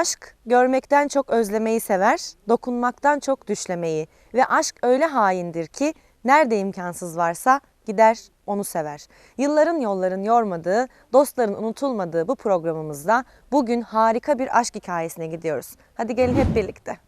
Aşk görmekten çok özlemeyi sever, dokunmaktan çok düşlemeyi ve aşk öyle haindir ki nerede imkansız varsa gider onu sever. Yılların yolların yormadığı, dostların unutulmadığı bu programımızda bugün harika bir aşk hikayesine gidiyoruz. Hadi gelin hep birlikte.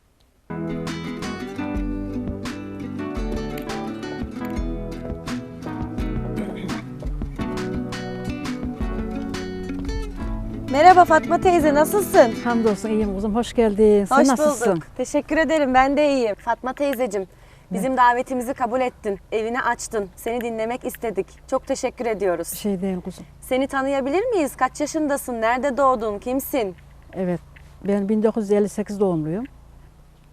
Merhaba Fatma teyze nasılsın? Hamdolsun iyiyim kuzum. Hoş geldin. Sen Hoş nasılsın? bulduk. Teşekkür ederim. Ben de iyiyim. Fatma teyzecim, bizim davetimizi kabul ettin. Evini açtın. Seni dinlemek istedik. Çok teşekkür ediyoruz. Bir şey değil kuzum. Seni tanıyabilir miyiz? Kaç yaşındasın? Nerede doğdun? Kimsin? Evet. Ben 1958 doğumluyum.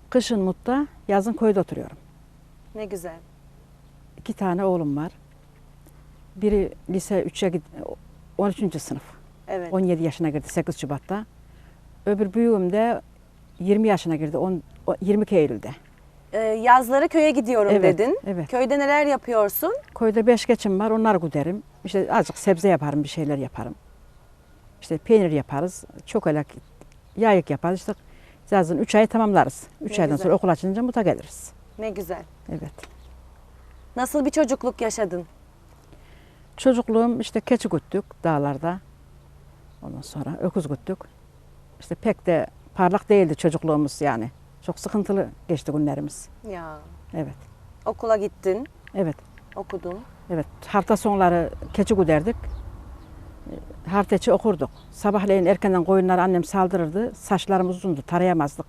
Kışın Mut'ta, yazın köyde oturuyorum. Ne güzel. İki tane oğlum var. Biri lise 3'e gid 13. sınıf. Evet. 17 yaşına girdi 8 Şubat'ta. Öbür büyüğüm de 20 yaşına girdi. 10, o- 22 Eylül'de. Ee, yazları köye gidiyorum Evet, dedin. evet. Köyde neler yapıyorsun? Köyde beş geçim var. Onları güderim. İşte azıcık sebze yaparım, bir şeyler yaparım. İşte peynir yaparız. Çok öyle yayık yaparız. İşte yazın 3 ayı tamamlarız. 3 Ne aydan güzel. sonra okul açınca muta geliriz. Ne güzel. Evet. Nasıl bir çocukluk yaşadın? Çocukluğum işte keçi güttük dağlarda. Ondan sonra öküz güttük. İşte pek de parlak değildi çocukluğumuz yani. Çok sıkıntılı geçti günlerimiz. Ya. Evet. Okula gittin, Evet. okudun. Evet. Hafta sonları keçi güderdik. Hafta içi okurduk. Sabahleyin erkenden koyunları annem saldırırdı. Saçlarımız uzundu, tarayamazdık.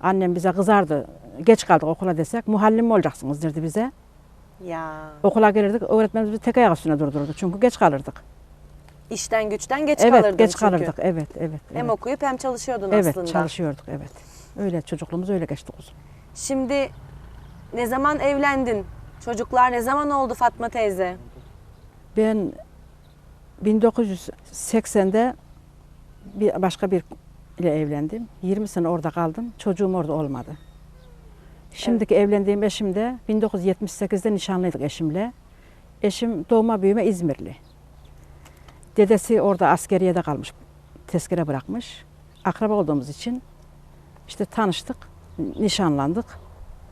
Annem bize kızardı. Geç kaldık okula desek. Muhallim mi olacaksınız derdi bize. Ya. Okula gelirdik. Öğretmenimiz bizi tek ayak üstüne durdurdu. Çünkü geç kalırdık. İşten güçten geç evet, kalırdın geç çünkü. kalırdık. Evet, evet. Hem evet. okuyup hem çalışıyordun Evet, aslında. çalışıyorduk. Evet. Öyle çocukluğumuz öyle geçti kuzum. Şimdi ne zaman evlendin? Çocuklar ne zaman oldu Fatma teyze? Ben 1980'de bir başka bir ile evlendim. 20 sene orada kaldım. Çocuğum orada olmadı. Şimdiki evlendiğim eşim de 1978'de nişanlıydık eşimle. Eşim doğma büyüme İzmirli. Dedesi orada askeriyede kalmış. Tezkere bırakmış. Akraba olduğumuz için işte tanıştık, nişanlandık.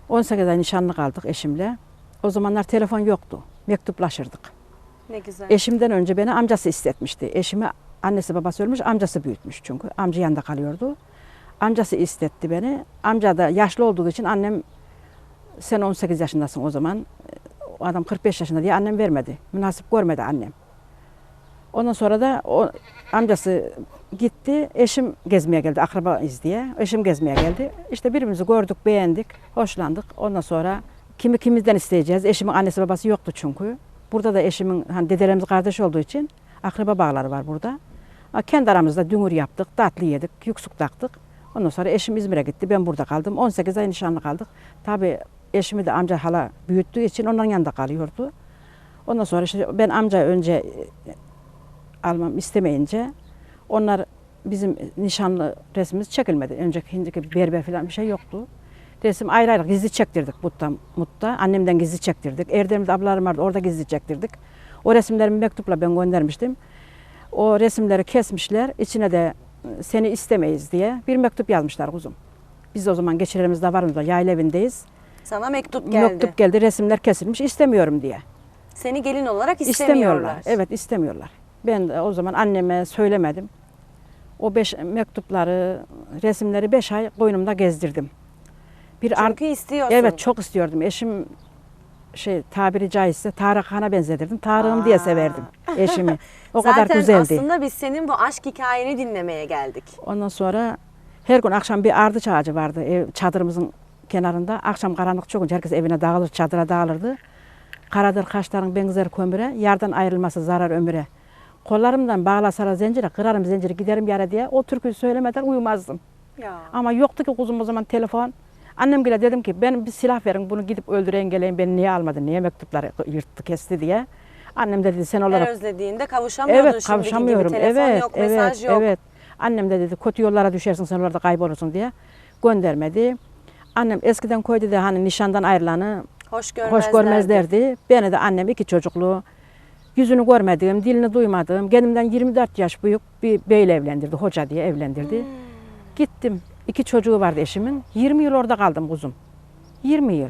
18 ay nişanlı kaldık eşimle. O zamanlar telefon yoktu. Mektuplaşırdık. Ne güzel. Eşimden önce beni amcası istetmişti. Eşimi annesi babası ölmüş, amcası büyütmüş çünkü. Amca yanında kalıyordu. Amcası istetti beni. Amca da yaşlı olduğu için annem sen 18 yaşındasın o zaman. O adam 45 yaşında diye annem vermedi. Münasip görmedi annem. Ondan sonra da o amcası gitti. Eşim gezmeye geldi akrabayız diye. Eşim gezmeye geldi. İşte birbirimizi gördük, beğendik, hoşlandık. Ondan sonra kimi kimizden isteyeceğiz. Eşimin annesi babası yoktu çünkü. Burada da eşimin hani dedelerimiz kardeş olduğu için akraba bağları var burada. Kendi aramızda dünür yaptık, tatlı yedik, yüksük taktık. Ondan sonra eşim İzmir'e gitti, ben burada kaldım. 18 ay nişanlı kaldık. Tabii eşimi de amca hala büyüttüğü için onların yanında kalıyordu. Ondan sonra işte ben amca önce almam istemeyince onlar bizim nişanlı resmimiz çekilmedi. Önceki hindiki berber falan bir şey yoktu. Resim ayrı ayrı gizli çektirdik Mut'ta. Mut'ta. Annemden gizli çektirdik. Erdem'de ablalarım vardı orada gizli çektirdik. O resimlerimi mektupla ben göndermiştim. O resimleri kesmişler. İçine de e, seni istemeyiz diye bir mektup yazmışlar kuzum. Biz de o zaman geçirimizde var mı? Yayla evindeyiz. Sana mektup geldi. Mektup geldi. Resimler kesilmiş. istemiyorum diye. Seni gelin olarak istemiyorlar. Evet istemiyorlar. Ben de o zaman anneme söylemedim. O beş mektupları, resimleri beş ay koynumda gezdirdim. Bir Çünkü istiyorsun. Evet çok istiyordum. Eşim şey tabiri caizse Tarık Han'a benzetirdim. Tarık'ım diye severdim eşimi. O Zaten kadar güzeldi. aslında biz senin bu aşk hikayeni dinlemeye geldik. Ondan sonra her gün akşam bir ardıç ağacı vardı ev, çadırımızın kenarında. Akşam karanlık çok herkes evine dağılır, çadıra dağılırdı. Karadır kaşların benzer kömüre, yardan ayrılması zarar ömüre. Kollarımdan bağlasara zincire, kırarım zinciri giderim yere diye o türküyü söylemeden uyumazdım. Ya. Ama yoktu ki kuzum o zaman telefon. Annem bile dedim ki ben bir silah verin bunu gidip öldüreyim geleyim beni niye almadın niye mektupları yırttı kesti diye. Annem de dedi sen Her olarak özlediğinde kavuşamıyordun evet kavuşamıyorum. gibi. Telefon evet, yok, evet, mesaj yok. Evet. Annem de dedi kötü yollara düşersin sen orada kaybolursun diye göndermedi. Annem eskiden koydu da hani nişandan ayrılanı Hoş görmezlerdi. hoş görmezlerdi. Beni de annem iki çocuklu yüzünü görmediğim, dilini duymadığım, kendimden 24 yaş büyük bir beyle evlendirdi, hoca diye evlendirdi. Hmm. Gittim. İki çocuğu vardı eşimin. 20 yıl orada kaldım kuzum. 20 yıl.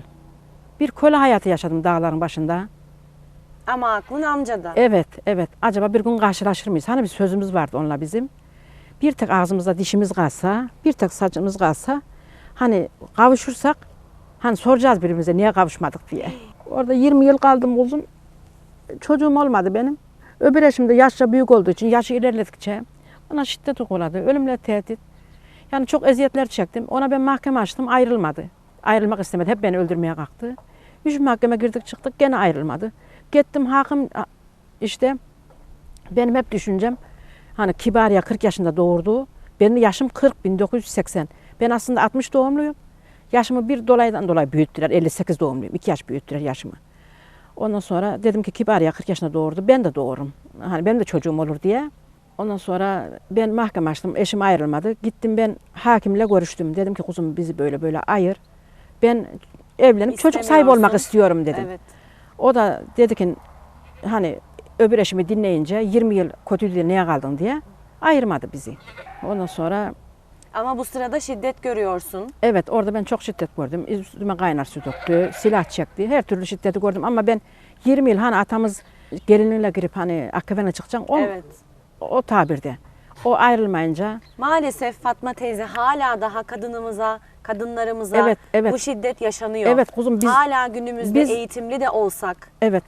Bir köle hayatı yaşadım dağların başında. Ama aklın amcada. Evet, evet. Acaba bir gün karşılaşır mıyız? Hani bir sözümüz vardı onunla bizim. Bir tek ağzımızda dişimiz kalsa, bir tek saçımız kalsa, hani kavuşursak, hani soracağız birbirimize niye kavuşmadık diye. Orada 20 yıl kaldım kuzum. Çocuğum olmadı benim. Öbür eşim de yaşça büyük olduğu için, yaşı ilerledikçe bana şiddet uyguladı, ölümle tehdit. Yani çok eziyetler çektim. Ona ben mahkeme açtım, ayrılmadı. Ayrılmak istemedi, hep beni öldürmeye kalktı. Üç mahkeme girdik çıktık, gene ayrılmadı. Gittim hakim işte benim hep düşüncem hani Kibariye 40 yaşında doğurdu. Benim yaşım 40 1980. Ben aslında 60 doğumluyum. Yaşımı bir dolaydan dolayı büyüttüler. 58 doğumluyum. 2 yaş büyüttüler yaşımı. Ondan sonra dedim ki Kibariye 40 yaşında doğurdu. Ben de doğururum. Hani benim de çocuğum olur diye. Ondan sonra ben mahkeme açtım. Eşim ayrılmadı. Gittim ben hakimle görüştüm. Dedim ki kuzum bizi böyle böyle ayır. Ben evlenip çocuk sahibi olmak istiyorum dedim. Evet. O da dedi ki hani öbür eşimi dinleyince 20 yıl kötü niye kaldın diye ayırmadı bizi. Ondan sonra Ama bu sırada şiddet görüyorsun. evet orada ben çok şiddet gördüm. Üstüme kaynar su döktü, silah çekti. Her türlü şiddeti gördüm ama ben 20 yıl hani atamız gelinliğiyle girip hani akıbene çıkacak o, Evet. o tabirde. O ayrılmayınca Maalesef Fatma teyze hala daha kadınımıza, kadınlarımıza Evet, evet. bu şiddet yaşanıyor. evet kuzum biz hala günümüzde biz- eğitimli de olsak, evet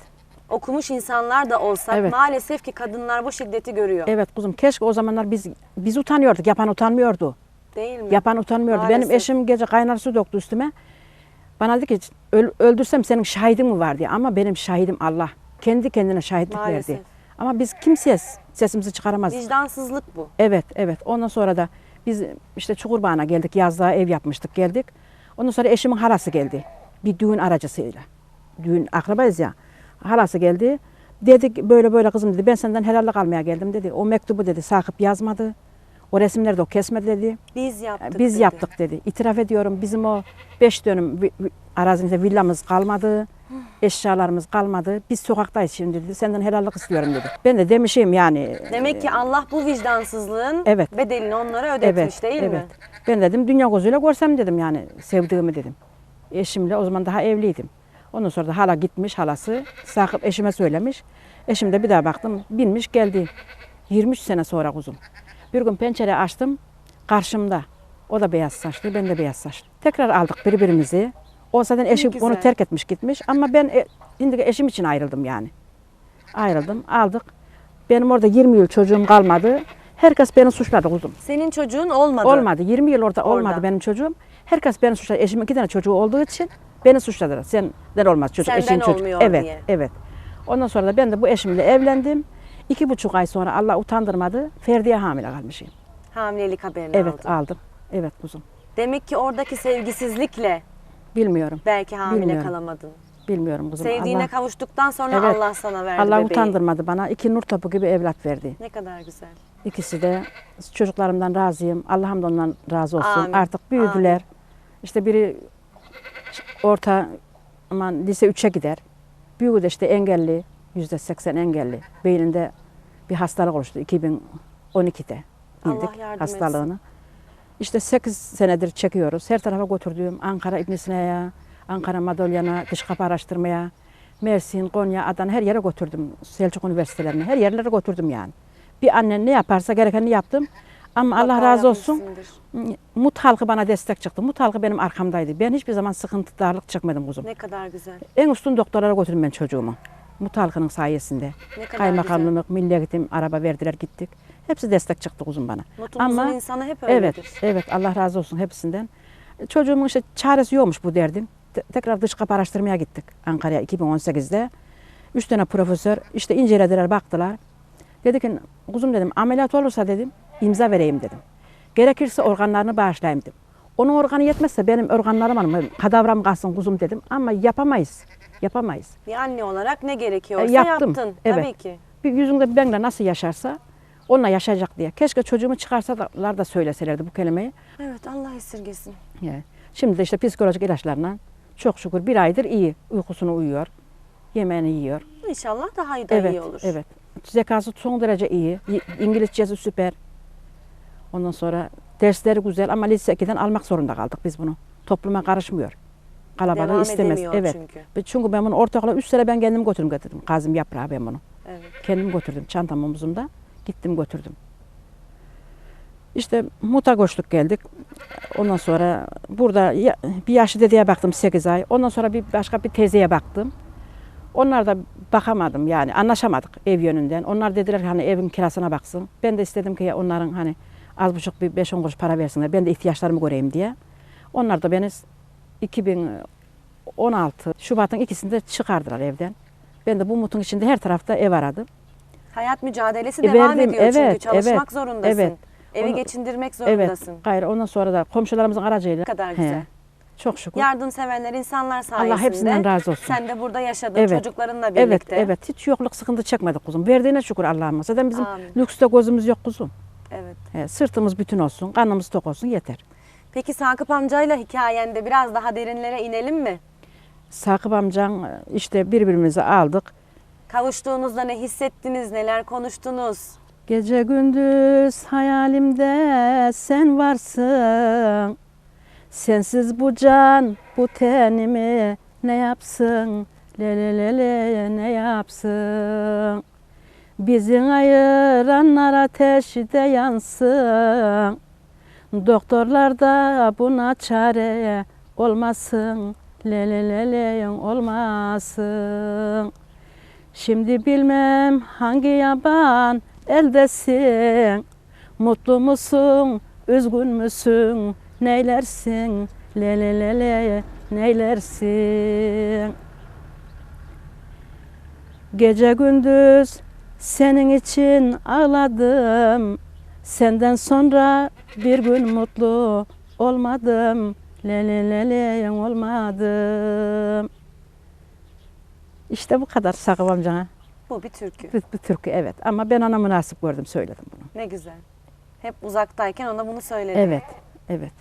okumuş insanlar da olsak Evet. maalesef ki kadınlar bu şiddeti görüyor. evet kuzum keşke o zamanlar biz biz utanıyorduk. Yapan utanmıyordu. Değil mi? Yapan utanmıyordu. Benim Maalesef. eşim gece kaynar su döktü üstüme. Bana dedi ki "Öl- öldürsem senin şahidin mi var diye. Ama benim şahidim Allah. Kendi kendine şahitlik Maalesef. verdi. Ama biz kimseye sesimizi çıkaramaz. Vicdansızlık bu. Evet, evet. Ondan sonra da biz işte Çukurbağa'na geldik. Yazlığa ev yapmıştık, geldik. Ondan sonra eşimin halası geldi. Bir düğün aracısıyla. Düğün akrabayız ya. Halası geldi. Dedik böyle böyle kızım dedi. Ben senden helallik almaya geldim dedi. O mektubu dedi Sakıp yazmadı. O resimleri de o kesmedi dedi. Biz yaptık. Biz dedi. yaptık dedi. İtiraf ediyorum bizim o beş dönüm arazimizde villamız kalmadı. Eşyalarımız kalmadı. Biz sokaktayız şimdi dedi. Senden helallik istiyorum dedi. Ben de demişim yani. Demek ki Allah bu vicdansızlığın Evet. bedelini onlara ödetmiş değil mi? Ben dedim dünya gözüyle görsem dedim yani sevdiğimi dedim. Eşimle o zaman daha evliydim. Ondan sonra da hala gitmiş halası. Sakıp eşime söylemiş. Eşim de bir daha baktım binmiş geldi. 23 sene sonra kuzum. Bir gün pencere açtım karşımda. O da beyaz saçlı ben de beyaz saçlı. Tekrar aldık birbirimizi. O zaten eşim onu terk etmiş gitmiş ama ben e, şimdi eşim için ayrıldım yani. Ayrıldım aldık. Benim orada 20 yıl çocuğum kalmadı. Herkes beni suçladı kuzum. Senin çocuğun olmadı. Olmadı. 20 yıl orada olmadı Orada. benim çocuğum. Herkes beni suçladı. Eşimin iki tane çocuğu olduğu için beni suçladılar. Senden olmaz çocuk, Senden eşin çocuk. olmuyor Evet, diye. evet. Ondan sonra da ben de bu eşimle evlendim. İki buçuk ay sonra Allah utandırmadı. Ferdi'ye hamile kalmışım. Hamilelik haberini Evet, aldın. aldım. Evet kuzum. Demek ki oradaki sevgisizlikle Bilmiyorum. belki hamile Bilmiyorum. kalamadın. Bilmiyorum kuzum. Sevdiğine Allah, kavuştuktan sonra Evet. Allah sana verdi Allah bebeği. utandırmadı bana. İki nur topu gibi evlat verdi. Ne kadar güzel. İkisi de çocuklarımdan razıyım. Allah'ım da ondan razı olsun. Amin. Artık büyüdüler. İşte biri orta aman lise 3'e gider. Büyüğü de işte engelli. Yüzde seksen engelli. Beyninde bir hastalık oluştu 2012'de Allah bildik yardım hastalığını. İşte 8 senedir çekiyoruz. Her tarafa götürdüğüm Ankara İbn Sina'ya, Ankara Madalyan'a, dış kapı araştırmaya, Mersin, Konya, Adana her yere götürdüm. Selçuk Üniversitelerine her yerlere götürdüm yani. Bir annen ne yaparsa gerekeni yaptım. Ama Allah razı olsun. yapmışsındır. Mut halkı bana destek çıktı. Mut halkı benim arkamdaydı. Ben hiçbir zaman sıkıntı, darlık çekmedim kuzum. Ne kadar güzel. En üstün doktorlara götürdüm ben çocuğumu. Mut halkının sayesinde. Kaymakamlık, milli eğitim, araba verdiler gittik. Hepsi destek çıktı kuzum bana. Mutlumuzun Ama insanı hep öyledir. evet, evet Allah razı olsun hepsinden. Çocuğumun işte çaresi yokmuş bu derdin. Te- tekrar dış kapı araştırmaya gittik Ankara'ya 2018'de. Üç tane profesör işte incelediler, baktılar. Dedi ki kuzum dedim ameliyat olursa dedim imza vereyim dedim. Gerekirse organlarını bağışlayayım dedim. Onun organı yetmezse benim organlarım var kadavram kalsın kuzum dedim ama yapamayız. Yapamayız. Bir anne olarak ne gerekiyorsa E, yaptım, yaptın. evet. Tabii ki. Bir yüzünde benimle nasıl yaşarsa onunla yaşayacak diye. Keşke çocuğumu çıkarsalar da söyleselerdi bu kelimeyi. Evet Allah esirgesin. Şimdi de işte psikolojik ilaçlarla çok şükür bir aydır iyi. Uykusunu uyuyor. Yemeğini yiyor. İnşallah daha iyi da evet, iyi olur. evet. Zekası son derece iyi. İngilizcesi süper. Ondan sonra Dersleri güzel ama lise 2'den almak zorunda kaldık biz bunu. Topluma karışmıyor. Kalabalığı Devam istemez. edemiyor Evet. çünkü. Çünkü ben bunu ortaokula 3 sene ben kendim götürdüm getirdim. Kazım yaprağı ben bunu. Evet. Kendim götürdüm çantam omuzumda. Gittim götürdüm. İşte muta koştuk geldik. Ondan sonra burada ya- bir yaşlı dedeye baktım 8 ay. Ondan sonra bir başka bir teyzeye baktım. Onlar da bakamadım yani anlaşamadık ev yönünden. Onlar dediler ki hani evin kirasına baksın. Ben de istedim ki onların hani az buçuk bir 5-10 kuruş para versinler. Ben de ihtiyaçlarımı göreyim diye. Onlar da beni 2016 Şubat'ın ikisinde çıkardılar evden. Ben de bu mutun içinde her tarafta ev aradım. Hayat mücadelesi E, devam verdim, ediyor çünkü evet, çalışmak evet, zorundasın. evet. Evi Onu- geçindirmek Evet. zorundasın. Gayrı ondan sonra da komşularımızın aracıyla. Ne kadar He, güzel. çok şükür. Yardımseverler insanlar sayesinde. Allah hepsinden razı olsun. Sen de burada yaşadın Evet. çocuklarınla Evet, birlikte. evet. Hiç yokluk sıkıntı çekmedik kuzum. Verdiğine şükür Allah'ıma. Zaten bizim Amin. lükste gözümüz yok kuzum. Evet. He, sırtımız bütün olsun, karnımız tok olsun yeter. Peki Sakıp amcayla hikayende biraz daha derinlere inelim mi? Sakıp amcan işte birbirimizi aldık. Kavuştuğunuzda ne hissettiniz, neler konuştunuz? Gece gündüz hayalimde sen varsın. Sensiz bu can, bu tenimi ne yapsın? Le le le le ne yapsın? Bizi ayıranlar ateşte yansın. Doktorlar da buna çare olmasın. Le le le le olmasın. Şimdi bilmem hangi yaban eldesin. Mutlu musun, üzgün müsün, neylersin? Le le le le neylersin? Gece gündüz senin için ağladım. Senden sonra bir gün mutlu olmadım. Le le le le olmadım. İşte bu kadar Sakıp amcana. Bu bir türkü. Bu, bu türkü evet ama ben ona münasip gördüm söyledim bunu. Ne güzel. Hep uzaktayken ona bunu söyledim. Evet, evet.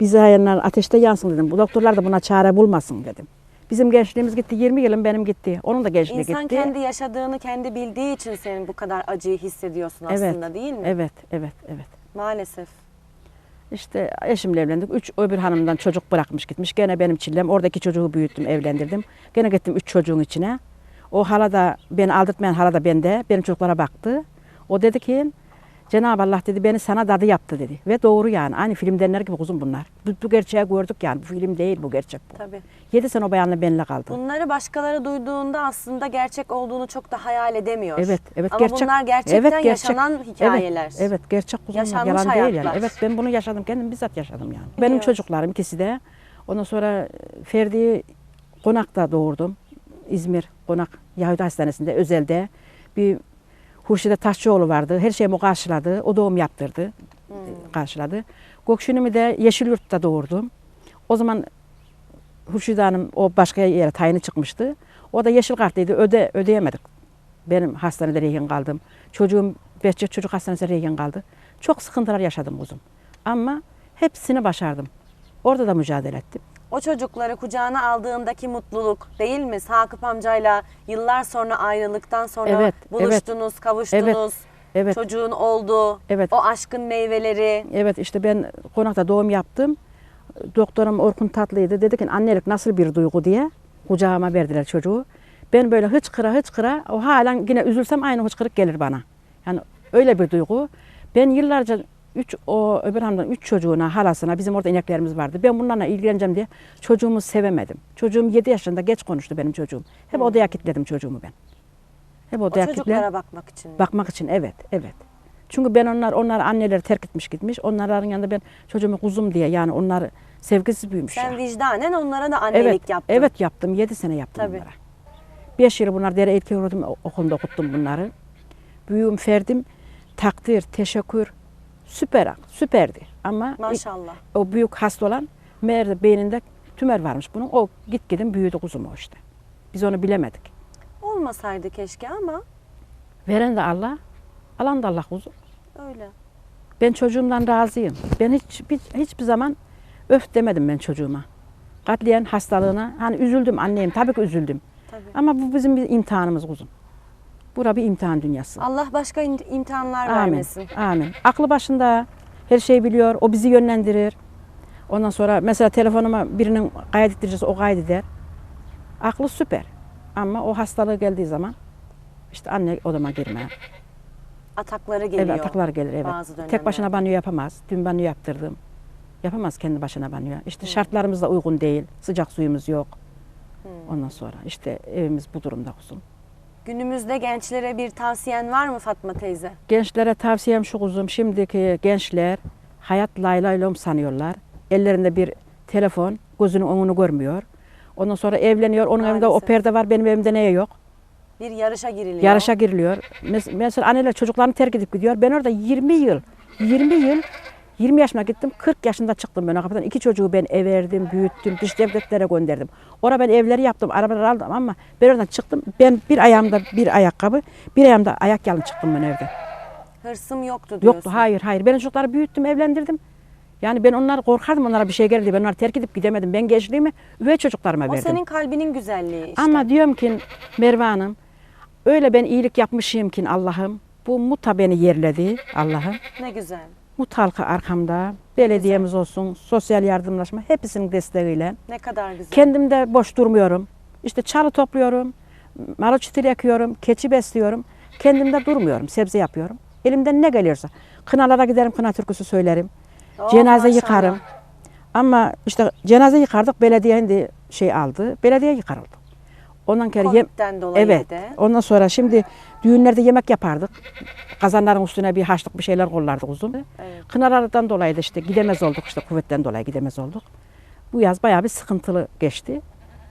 Bizi hayanlar ateşte yansın dedim. Bu doktorlar da buna çare bulmasın dedim. Bizim gençliğimiz gitti, 20 yılım benim gitti. Onun da gençliği İnsan gitti. kendi yaşadığını kendi bildiği için senin bu kadar acıyı hissediyorsun Evet, aslında değil mi? Evet, evet, evet. Maalesef. İşte eşimle evlendik. Üç öbür hanımdan çocuk bırakmış gitmiş. Gene benim çillem. Oradaki çocuğu büyüttüm, evlendirdim. Gene gittim üç çocuğun içine. O hala da beni aldırtmayan hala da bende. Benim çocuklara baktı. O dedi ki Cenab-ı Allah dedi beni sana dadı yaptı dedi. Ve doğru yani. Aynı filmdenler gibi kuzum bunlar. Bu, bu gerçeği gördük yani. Bu film değil bu gerçek bu. Tabii. Yedi sene o bayanla benimle kaldı. Bunları başkaları duyduğunda aslında gerçek olduğunu çok da hayal edemiyor. Evet, evet Ama gerçek. bunlar gerçekten evet, gerçek. yaşanan hikayeler. Evet, evet gerçek kuzum. Yaşanmış Yalan değil yani. hayatlar. Evet ben bunu yaşadım. Kendim bizzat yaşadım yani. Benim çocuklarım ikisi de. Ondan sonra Ferdi'yi Konak'ta doğurdum. İzmir Konak Yahudi Hastanesi'nde özelde bir Hurşide Taşçıoğlu vardı. Her şeyimi karşıladı. O doğum yaptırdı. Hmm. Karşıladı. Gökşinimi de Yeşilyurt'ta doğurdum. O zaman Hurşide Hanım o başka yere tayini çıkmıştı. O da yeşil kartlıydı. Öde, ödeyemedik. Benim hastanede rehin kaldım. Çocuğum Behçet Çocuk Hastanesi'nde rehin kaldı. Çok sıkıntılar yaşadım kuzum. Ama hepsini başardım. Orada da mücadele ettim. O çocukları kucağına aldığındaki mutluluk değil mi? Sakıp amcayla yıllar sonra ayrılıktan sonra Evet, buluştunuz, kavuştunuz. Evet. Çocuğun oldu. Evet. O aşkın meyveleri. Evet işte ben konakta doğum yaptım. Doktorum Orkun Tatlı'ydı. Dedi ki annelik nasıl bir duygu diye. Kucağıma verdiler çocuğu. Ben böyle hıçkıra hıçkıra o halen yine üzülsem aynı hıçkırık gelir bana. Yani öyle bir duygu. Ben yıllarca üç, o öbür hanımdan üç çocuğuna, halasına, bizim orada ineklerimiz vardı. Ben bunlarla ilgileneceğim diye çocuğumu sevemedim. Çocuğum 7 yaşında geç konuştu benim çocuğum. Hep odaya kilitledim çocuğumu ben. Hep O odaya kilitledim. çocuklara bakmak için. mi? Bakmak için evet, evet. Çünkü ben onlar, onlar anneleri terk etmiş gitmiş. Onların yanında ben çocuğumu kuzum diye yani onlar sevgisiz büyümüş. Sen ya. vicdanen onlara da annelik evet, yaptın. Evet yaptım. 7 sene yaptım Tabii. onlara. 5 yıl bunlar dere öğretim okulunda okuttum bunları. Büyüğüm Ferdim takdir, teşekkür süper, süperdi. Ama Maşallah. o büyük hasta olan meğer beyninde tümör varmış bunun. O git gidin büyüdü kuzum o işte. Biz onu bilemedik. Olmasaydı keşke ama Veren de Allah, alan da Allah kuzum. öyle. Ben çocuğumdan razıyım. Ben hiç hiç- hiçbir zaman öf demedim ben çocuğuma. Katliyen hastalığına hani üzüldüm anneyim tabii ki üzüldüm. Tabii. Ama bu bizim bir imtihanımız kuzum. Bura bir imtihan dünyası. Allah başka imtihanlar Amin. vermesin. Amin. Aklı başında Her şeyi biliyor. O bizi yönlendirir. Ondan sonra mesela telefonuma birinin kaydettiricisi o kaydeder. Aklı süper. Ama o hastalığı geldiği zaman işte anne odama girme. Atakları geliyor. Evet ataklar gelir evet. bazı. Tek başına banyo yapamaz. Dün banyo yaptırdım. Yapamaz kendi başına banyo. İşte şartlarımız da uygun değil. Sıcak suyumuz yok. Ondan sonra işte evimiz bu durumda kuzum. Günümüzde gençlere bir tavsiyen var mı Fatma teyze? Gençlere tavsiyem şu kuzum. Şimdiki gençler hayat laylaylom sanıyorlar. Ellerinde bir telefon, gözünün önünü görmüyor. Ondan sonra evleniyor. Onun evinde o Maalesef. perde var, benim evimde neye yok? Bir yarışa giriliyor. Yarışa giriliyor. Mes- Mesela anneler çocuklarını terk edip gidiyor. Ben orada 20 yıl, 20 yıl, 20 yaşına gittim. 40 yaşında çıktım ben o kapıdan. İki çocuğu ben everdim, büyüttüm, dış devletlere gönderdim. Orada ben evleri yaptım, arabaları aldım ama ben oradan çıktım. Ben bir ayağımda bir ayakkabı, bir ayağımda ayak yalın çıktım ben evden. Hırsım yoktu diyorsun. Yoktu, hayır, hayır. Ben çocukları büyüttüm, evlendirdim. Yani ben onları korkardım, onlara bir şey geldi. Ben onları terk edip gidemedim. Ben gençliğimi üvey çocuklarıma O verdim. senin kalbinin güzelliği işte. Ama diyorum ki Merve Hanım, öyle ben iyilik yapmışım ki Allah'ım. Bu muta beni yerledi Allah'ım. Ne güzel. Mut halkı arkamda. Belediyemiz olsun, sosyal yardımlaşma hepsinin desteğiyle. Ne kadar güzel. Kendim de boş durmuyorum. İşte çalı topluyorum, marul çitil yakıyorum, keçi besliyorum. Kendim de durmuyorum, sebze yapıyorum. Elimden ne geliyorsa. Kınalara giderim, kına türküsü söylerim. Oh, cenaze maşallah. yıkarım. Ama işte cenaze yıkardık, belediye şey aldı. Belediye yıkarıldı. Ondan kere yem, Covid'den dolayı Evet. de. Ondan sonra şimdi düğünlerde yemek yapardık. Kazanların üstüne bir haşlık bir şeyler kollardık uzun. Evet. Kınalardan dolayı da işte gidemez olduk işte kuvvetten dolayı gidemez olduk. Bu yaz bayağı bir sıkıntılı geçti.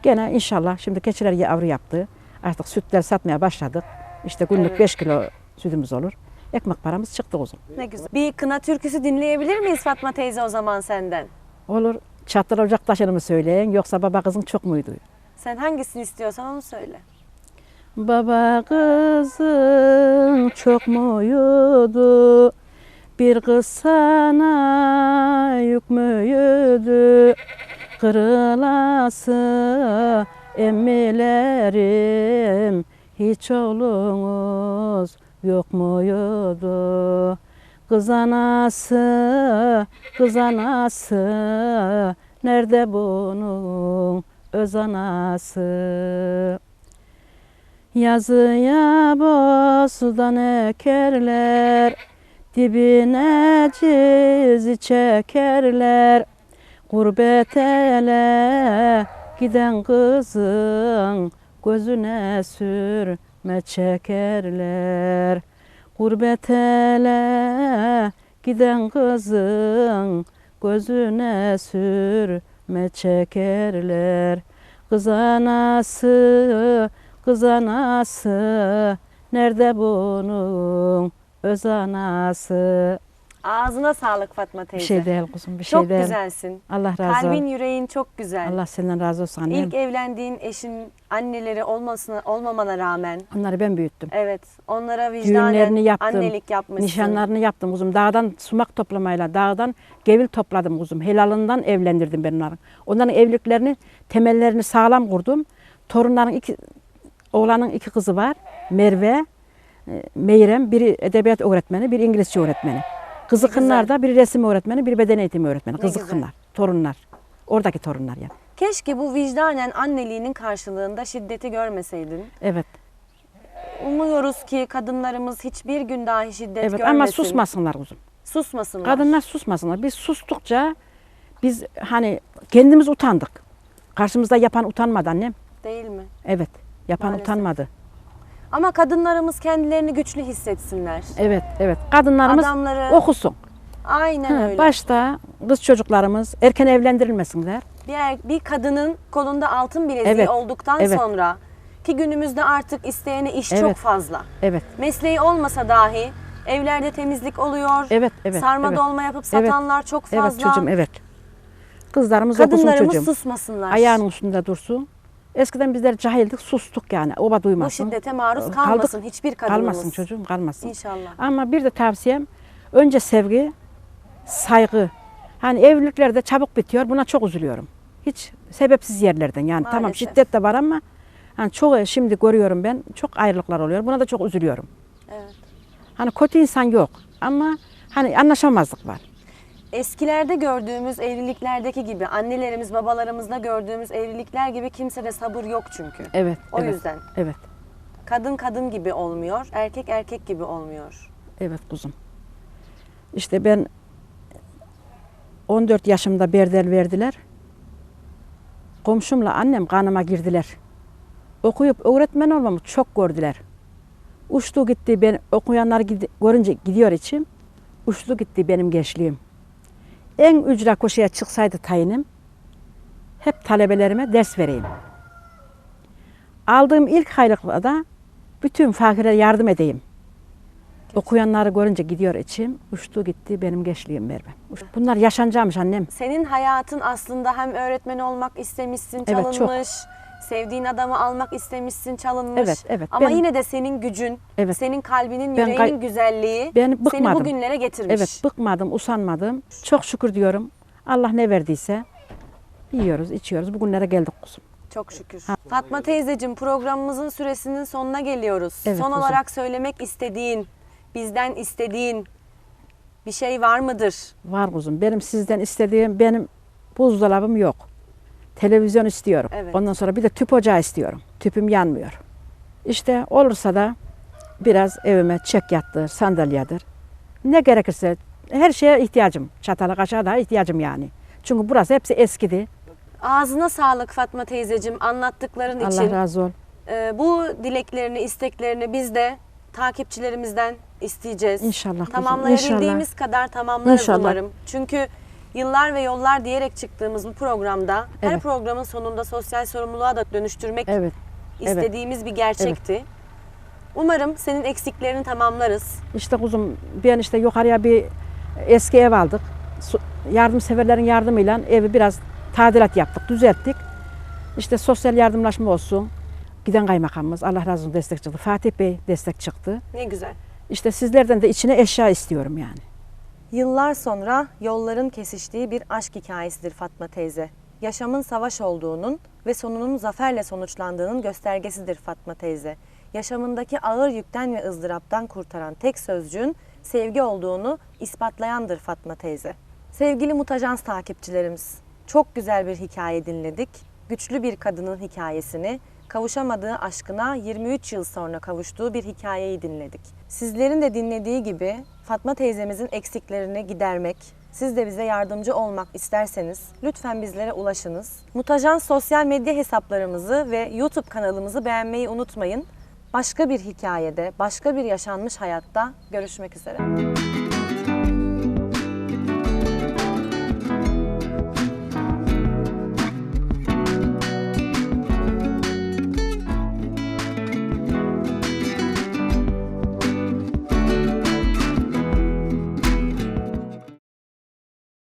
Gene inşallah şimdi keçiler yavru yaptı. Artık sütler satmaya başladık. İşte günlük Evet. 5 kilo sütümüz olur. Ekmek paramız çıktı uzun. Ne güzel. Bir kına türküsü dinleyebilir miyiz Fatma teyze o zaman senden? Olur çatır ocak taşını mı söyleyin yoksa baba kızın çok muydu? Sen hangisini istiyorsan onu söyle. Baba kızın çok muydu? Bir kız sana yük müydü? Kırılası emmilerim hiç oğlunuz yok muydu? Kız anası, kız anası, nerede bunun öz anası? Yazıya bostan ekerler, dibine cizi çekerler. Gurbet ele giden kızın gözüne sürme çekerler. Gurbet ele giden kızın gözüne sürme çekerler. Kız anası, kız anası, nerede bunun öz anası? Ağzına sağlık Fatma Bir teyze. şey değil kuzum, bir şey çok değil. güzelsin. Allah razı Kalbin olsun. yüreğin çok güzel. Allah senden razı olsun annem. İlk evlendiğin eşin anneleri olmasına olmamana rağmen Onları ben büyüttüm. evet onlara vicdanen yaptım. annelik yapmışsın. Nişanlarını yaptım kuzum. Dağdan sumak toplamayla, dağdan gevil topladım kuzum. Helalından evlendirdim ben onları. Onların evliliklerini, temellerini sağlam kurdum. Torunların iki, oğlanın iki kızı var. Merve, e, Meyrem, biri edebiyat öğretmeni, biri İngilizce öğretmeni. Kızı Ne güzel. kınlar da biri resim öğretmeni, biri beden eğitimi öğretmeni. Ne Kızı güzel. kınlar, torunlar. Oradaki torunlar yani. Keşke bu vicdanen anneliğinin karşılığında şiddeti görmeseydin. Evet. Umuyoruz ki kadınlarımız hiçbir gün dahi şiddet Evet görmesin. ama susmasınlar kuzum. Susmasınlar. Kadınlar susmasınlar. Biz sustukça biz hani kendimiz utandık. Karşımızda yapan utanmadı annem. Değil mi? Evet. Yapan Maalesef. utanmadı. Ama kadınlarımız kendilerini güçlü hissetsinler. Evet, evet. Kadınlarımız Adamları okusun. aynen öyle. Başta kız çocuklarımız erken evlendirilmesinler. Bir, er- bir kadının kolunda altın bileziği Evet, olduktan evet. sonra ki günümüzde artık isteyene iş Evet. çok fazla. Evet. Mesleği olmasa dahi evlerde temizlik oluyor. Evet, evet. Sarma evet. dolma yapıp Evet. satanlar çok fazla. Evet çocuğum, evet. Kızlarımız okusun Kadınlarımız çocuğum. susmasınlar. Ayağının üstünde dursun. Eskiden bizler cahildik, sustuk yani. Oba Bu duymasın. şiddete maruz Kaldık. kalmasın hiçbir kadınımız. Kalmasın çocuğum, kalmasın. İnşallah. Ama bir de tavsiyem önce sevgi, saygı. Hani evliliklerde çabuk bitiyor. Buna çok üzülüyorum. Hiç sebepsiz yerlerden. Yani tamam Maalesef. şiddet de var ama hani çok şimdi görüyorum ben çok ayrılıklar oluyor. Buna da çok üzülüyorum. Evet. Hani kötü insan yok ama hani anlaşamazlık var. Eskilerde gördüğümüz evliliklerdeki gibi, annelerimiz, babalarımızda gördüğümüz evlilikler gibi kimsede sabır yok çünkü. Evet. O evet, yüzden. Evet. Kadın kadın gibi olmuyor, erkek erkek gibi olmuyor. Evet kuzum. İşte ben 14 yaşımda berdel verdiler. Komşumla annem kanıma girdiler. Okuyup öğretmen olmamı çok gördüler. Uçtu gitti ben okuyanlar gidi- görünce gidiyor içim. Uçtu gitti benim gençliğim. En ücra koşuya çıksaydı tayinim hep talebelerime ders vereyim. Aldığım ilk haylıkla da bütün fakire yardım edeyim. Okuyanları görünce gidiyor içim. Uçtu gitti benim gençliğim Merve. Bunlar yaşanacakmış annem. Senin hayatın aslında hem öğretmen olmak istemişsin, Evet, çok. Sevdiğin adamı almak istemişsin, çalınmış. Evet, evet. Ama Ben- yine de senin gücün, Evet. senin kalbinin, Ben yüreğinin güzelliği Ben seni bıkmadım. bugünlere getirmiş. Evet bıkmadım, usanmadım. Çok şükür diyorum. Allah ne verdiyse yiyoruz, içiyoruz. Bugünlere geldik kuzum. Çok şükür. Fatma teyzeciğim programımızın süresinin sonuna geliyoruz. Evet, Son kuzum. olarak söylemek istediğin, bizden istediğin bir şey var mıdır? Var kuzum. Benim sizden istediğim benim buzdolabım yok. Televizyon istiyorum. Evet. Ondan sonra bir de tüp ocağı istiyorum. Tüpüm yanmıyor. İşte olursa da biraz evime çek yattır, sandalyedir. Ne gerekirse her şeye ihtiyacım. Çatala kaşığa da ihtiyacım yani. Çünkü burası hepsi eskidi. Ağzına sağlık Fatma teyzeciğim anlattıkların Allah için. razı ol. Ee, bu dileklerini, isteklerini biz de takipçilerimizden isteyeceğiz. İnşallah Tamamlayabildiğimiz kadar tamamlarız İnşallah. umarım. Çünkü yıllar ve yollar diyerek çıktığımız bu programda her Evet. programın sonunda sosyal sorumluluğa da dönüştürmek Evet. istediğimiz bir gerçekti. Umarım senin eksiklerini tamamlarız. İşte kuzum ben işte yukarıya bir eski ev aldık. Su- Yardımseverlerin yardımıyla evi biraz tadilat yaptık, düzelttik. İşte sosyal yardımlaşma olsun. Giden kaymakamımız Allah razı olsun destek çıktı. Fatih Bey destek çıktı. Ne güzel. İşte sizlerden de içine eşya istiyorum yani. Yıllar sonra yolların kesiştiği bir aşk hikayesidir Fatma teyze. Yaşamın savaş olduğunun ve sonunun zaferle sonuçlandığının göstergesidir Fatma teyze. Yaşamındaki ağır yükten ve ızdıraptan kurtaran tek sözcüğün sevgi olduğunu ispatlayandır Fatma teyze. Sevgili Mutajans takipçilerimiz, çok güzel bir hikaye dinledik. Güçlü bir kadının hikayesini, kavuşamadığı aşkına 23 yıl sonra kavuştuğu bir hikayeyi dinledik. Sizlerin de dinlediği gibi Fatma teyzemizin eksiklerini gidermek, siz de bize yardımcı olmak isterseniz lütfen bizlere ulaşınız. Mutajans sosyal medya hesaplarımızı ve YouTube kanalımızı beğenmeyi unutmayın. Başka bir hikayede, başka bir yaşanmış hayatta görüşmek üzere.